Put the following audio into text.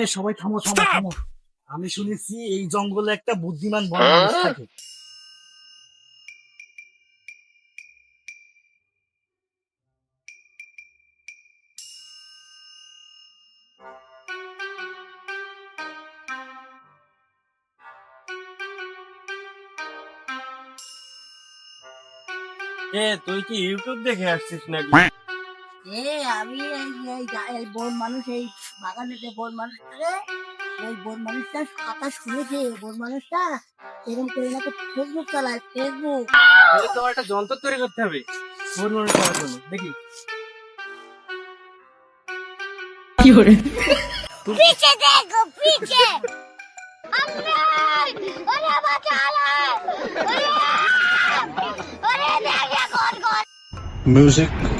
এ সবাই থামো থামো থামো। আমি শুনেছি এই জঙ্গলে একটা বুদ্ধিমান বন মানুষ থাকে। এ তুই কি ইউটিউব দেখে আসছিস নাকি? এ আমি এই এই এই বন মানুষ এই বাগানে যে বন মানুষ এই বন মানুষটা কথা শুনেছে বন মানুষটা এরকম করে নাকি ফেসবুক চালায় ফেসবুক তাহলে তোমার একটা যন্ত্র তৈরি করতে হবে ফোন মনে করার জন্য দেখি। পিছে দেখো পিছে। কোন কোন Music.